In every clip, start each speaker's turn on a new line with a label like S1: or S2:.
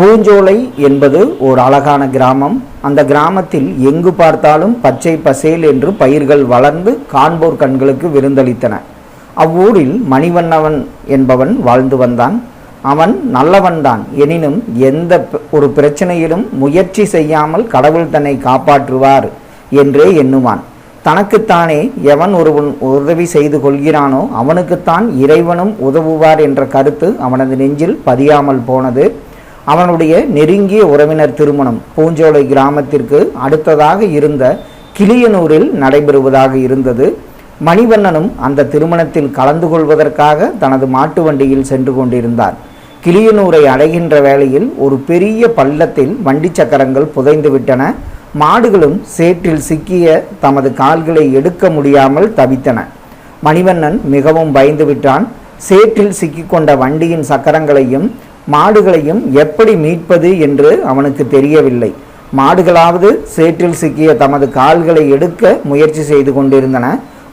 S1: பூஞ்சோலை என்பது ஒரு அழகான கிராமம். அந்த கிராமத்தில் எங்கு பார்த்தாலும் பச்சை பசேல் என்று பயிர்கள் வளர்ந்து காண்போர் கண்களுக்கு விருந்தளித்தன. அவ்வூரில் மணிவண்ணவன் என்பவன் வாழ்ந்து வந்தான். அவன் நல்லவன்தான். எனினும் எந்த ஒரு பிரச்சனையிலும் முயற்சி செய்யாமல் கடவுள் தன்னை காப்பாற்றுவார் என்றே எண்ணுவான். தனக்குத்தானே எவன் ஒருவன் உதவி செய்து கொள்கிறானோ அவனுக்குத்தான் இறைவனும் உதவுவார் என்ற கருத்து அவனது நெஞ்சில் பதியாமல் போனது. அவனுடைய நெருங்கிய உறவினர் திருமணம் பூஞ்சோலை கிராமத்திற்கு அடுத்ததாக இருந்த கிளியனூரில் நடைபெறுவதாக இருந்தது. மணிவண்ணனும் அந்த திருமணத்தில் கலந்து கொள்வதற்காக தனது மாட்டு வண்டியில் சென்று கொண்டிருந்தார். கிளியனூரை அடைகின்ற வேளையில் ஒரு பெரிய பள்ளத்தில் வண்டி சக்கரங்கள் புதைந்துவிட்டன மாடுகளும் சேற்றில் சிக்கிய தமது கால்களை எடுக்க முடியாமல் தவித்தன. மணிவண்ணன் மிகவும் பயந்து விட்டான். சேற்றில் சிக்கிக்கொண்ட வண்டியின் சக்கரங்களையும் மாடுகளையும் எப்படி மீட்பது என்று அவனுக்கு தெரியவில்லை. மாடுகளாவது சேற்றில் சிக்கிய தமது கால்களை எடுக்க முயற்சி செய்து கொண்டிருந்தன.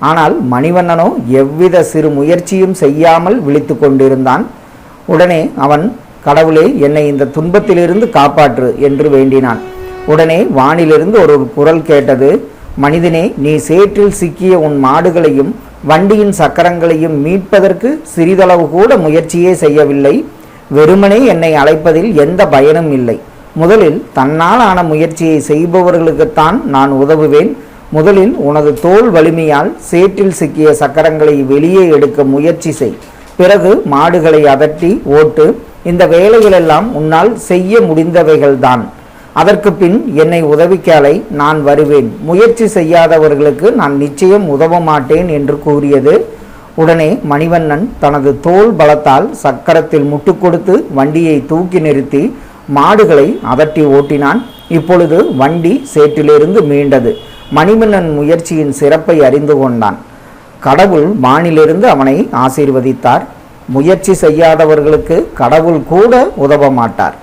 S1: ஆனால் மணிவண்ணனோ எவ்வித சிறு முயற்சியும் செய்யாமல் விழித்து கொண்டிருந்தான். உடனே அவன் கடவுளே என்னை இந்த துன்பத்திலிருந்து காப்பாற்று என்று வேண்டினான். உடனே வானிலிருந்து ஒரு குரல் கேட்டது மனிதனே நீ சேற்றில் சிக்கிய உன் மாடுகளையும் வண்டியின் சக்கரங்களையும் மீட்பதற்கு சிறிதளவு கூட முயற்சியே செய்யவில்லை. வெறுமனே என்னை அழைப்பதில் எந்த பயனும் இல்லை. முதலில் தன்னால் ஆன முயற்சியை செய்பவர்களுக்குத்தான் நான் உதவுவேன். முதலில் உனது தோல் வலிமையால் சேற்றில் சிக்கிய சக்கரங்களை வெளியே எடுக்க முயற்சி செய். பிறகு மாடுகளை அதட்டி ஓட்டு. இந்த வேலைகளெல்லாம் உன்னால் செய்ய முடிந்தவைகள்தான். அதற்கு பின் என்னை உதவிக்காலை நான் வருவேன். முயற்சி செய்யாதவர்களுக்கு நான் நிச்சயம் உதவ மாட்டேன் என்று கூறியது உடனே மணிவண்ணன் தனது தோல் பலத்தால் சக்கரத்தில் முட்டு கொடுத்து வண்டியை தூக்கி நிறுத்தி மாடுகளை அதட்டி ஓட்டினான். இப்பொழுது வண்டி சேற்றிலிருந்து மீண்டது. மணிவண்ணன் முயற்சியின் சிறப்பை அறிந்து கொண்டான். கடவுள் வானிலிருந்து அவனை ஆசீர்வதித்தார். முயற்சி செய்யாதவர்களுக்கு கடவுள் கூட உதவ மாட்டார்.